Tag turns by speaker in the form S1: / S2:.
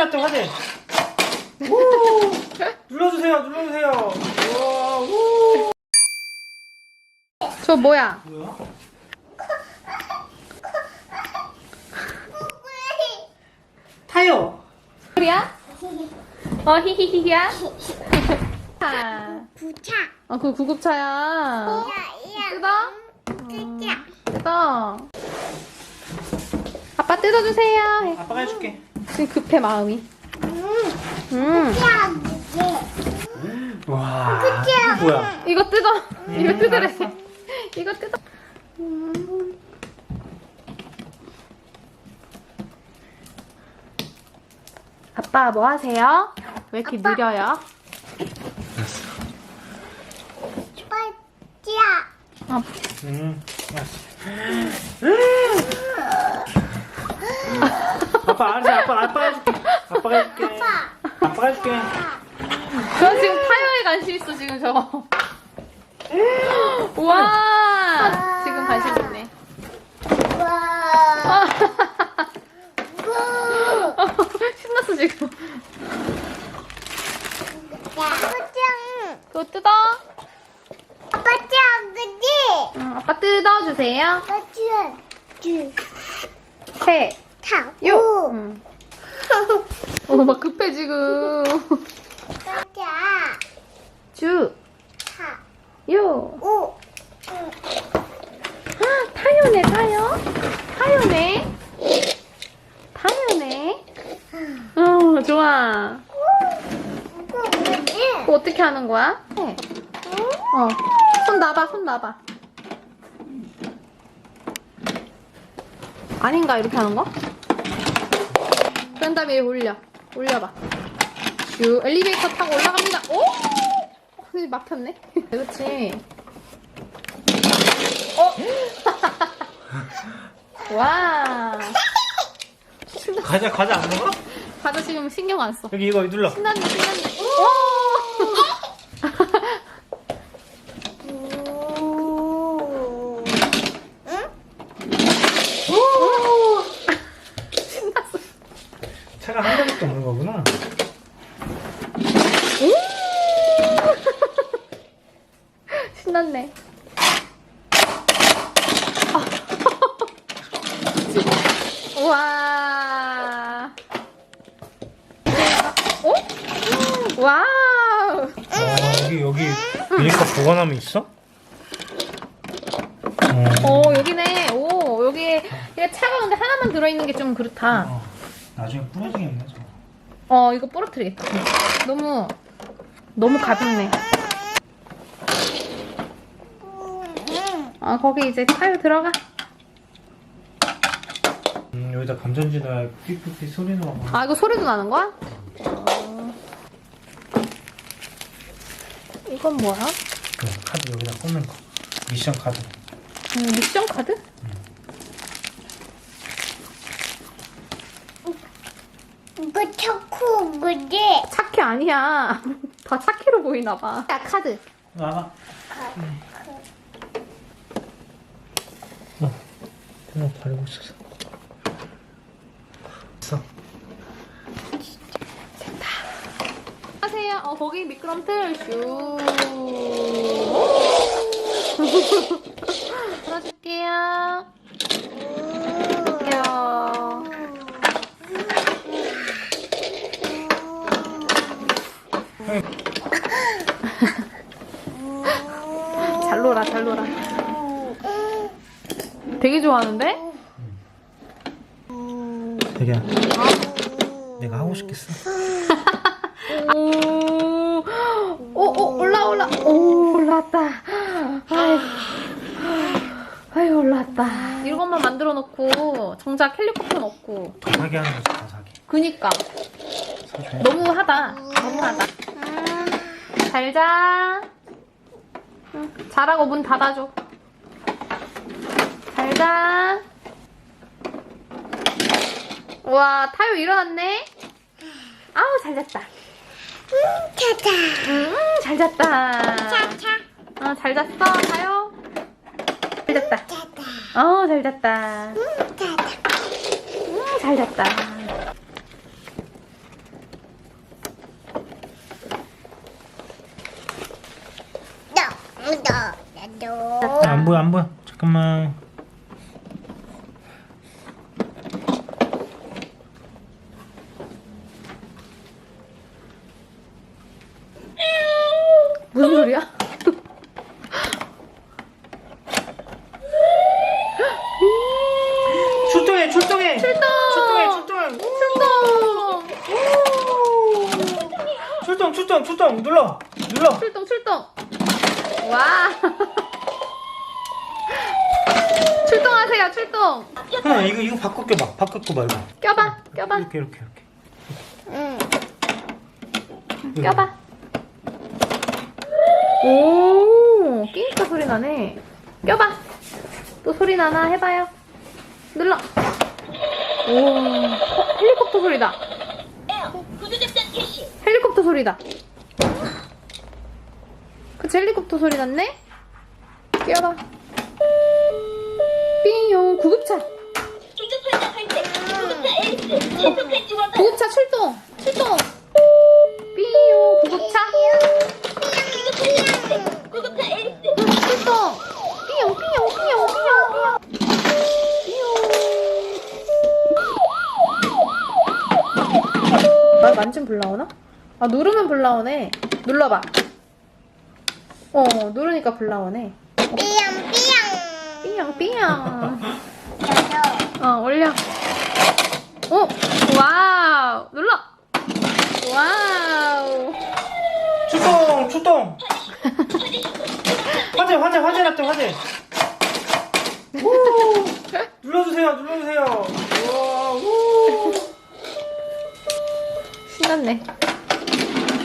S1: 났다 화재. 우! 눌러주세요 눌러주세요. 우와, 우!
S2: 저 뭐야?
S1: 뭐야? 타요.
S2: 소리야? 어 히히히히야? 아,
S3: 부차.
S2: 어 그거 구급차야.
S3: 야야.
S2: 뜯어?
S3: 뜯자.
S2: 뜯어. 아빠 뜯어주세요.
S1: 아빠가 해줄게.
S2: 지금 급해 마음이.
S3: 음.
S2: 음.
S1: 와. 이거 뭐야?
S2: 이거 뜯어. 이거
S1: 음,
S2: 뜯으래.
S1: 알았어.
S2: 이거 뜯어. 음. 아빠 뭐 하세요? 왜 이렇게
S3: 아빠.
S2: 느려요?
S3: 빠지야.
S2: 어,
S1: 음. 아빠 알았어 아빠 아빠 해줄게. 아빠가 해줄게. 아빠가 해줄게.
S2: 저 지금 타이어에 관심 있어 지금 저거. 우와 지금 관심 있네.
S3: 와.
S2: 신났어 지금.
S3: 부장.
S2: 그거 뜯어.
S3: 아빠 짱 그지?
S2: 응, 아빠 뜯어주세요.
S3: 아빠 짱. 주.
S2: 세.
S3: 타.
S2: 요.
S3: 오.
S2: 응. 어, 막 급해 지금.
S3: 가자.
S2: 주.
S3: 타.
S2: 요.
S3: 오.
S2: 아, 타요네 타요. 타요네. 타요네. 어 좋아. 그거 어떻게 하는 거야? 네. 어. 손 놔봐, 손 놔봐. 아닌가, 이렇게 하는 거? 그런 다음에 얘 올려. 올려봐. 슈, 엘리베이터 타고 올라갑니다. 오! 어, 근데 막혔네. 그렇지. 어? 와.
S1: 과자 과자 안 먹어?
S2: 과자 지금 신경 안 써.
S1: 여기 이거 눌러.
S2: 신났네, 신났네. 오!
S3: 오. 응?
S2: 오! 신났어.
S1: 차가 한 대밖에 없는 거구나.
S2: 신났네. 아. 우와. 어? 와우.
S1: 어, 여기 여기 미니카 보관함이 있어? 어.
S2: 오, 여기네. 오, 여기 차가운데 하나만 들어있는 게 좀 그렇다.
S1: 어. 나중에 부러지겠네 저거.
S2: 어, 이거 부러뜨리겠다. 너무, 너무 가볍네. 아, 거기 이제 타요 들어가.
S1: 음, 여기다 감전지 넣어야 삐삐삐 소리 나고.
S2: 아, 이거 소리도 나는 거야? 어. 이건 뭐야?
S1: 그 카드 여기다 꽂는 거. 미션 카드.
S2: 음, 미션 카드?
S3: 이거 초코 뭐지?
S2: 차키 아니야. 다 차키로 보이나 봐. 야, 카드.
S1: 나가. 어, 그냥 바르고 있었어. 있어.
S2: 하세요. 어, 거기 미끄럼틀. 슈. 풀어줄게요. 볼게요. 잘 놀아, 잘 놀아. 되게 좋아하는데?
S1: 되게 내가 하고 싶겠어.
S2: 오, 오, 오, 올라, 올라. 오, 올라왔다. 아유, 아유, 올라왔다. 이것만 만들어 놓고, 정작 헬리콥터는 없고.
S1: 더 사게 하는 거지 더 사게.
S2: 그니까.
S1: 사줘야
S2: 너무하다. 너무하다. 잘 자. 응, 자라고 문 닫아줘. 잘 자. 우와, 타요 일어났네. 아우, 잘 잤다.
S3: 차차.
S2: 음, 잘 잤다.
S3: 차차.
S2: 어, 잘 잤어, 타요. 잘 잤다.
S3: 차차.
S2: 어, 잘 잤다.
S3: 차차.
S2: 음, 잘 잤다.
S3: 너.
S1: 안 보여 안 보여. 잠깐만.
S2: 무슨 소리야?
S1: 출동해 출동해.
S2: 출동!
S1: 출동해 출동.
S2: 출동!
S1: 출동 출동 출동 눌러 눌러.
S2: 출동 출동! 와! 출동하세요 출동!
S1: 하나 이거 이거 바꿔 껴봐. 바꿔 껴봐 이거.
S2: 껴봐 껴봐
S1: 이렇게 이렇게 이렇게.
S3: 응.
S1: 이거.
S2: 껴봐 오 끼니까 소리 나네 껴봐 또 소리 나나 해봐요 눌러 오 어, 헬리콥터 소리다 헬리콥터 소리다 그치 헬리콥터 소리 났네? 끼워봐 삐용 구급차. 구급차 출동 출동. 삐용 구급차. 출동. 삐용 삐용 삐용 삐용 삐용. 아 만지면 불 나오나? 아 누르면 불 나오네. 눌러봐 어 누르니까 불 나오네
S3: 삐양 삐양.
S2: 삐용 삐용
S3: 저도.
S2: 어 올려 오 와우 눌러 와우
S1: 출동 출동. 화재 화재 화재 났대 화재. 우! 눌러주세요 눌러주세요. 우와, 우!
S2: 신났네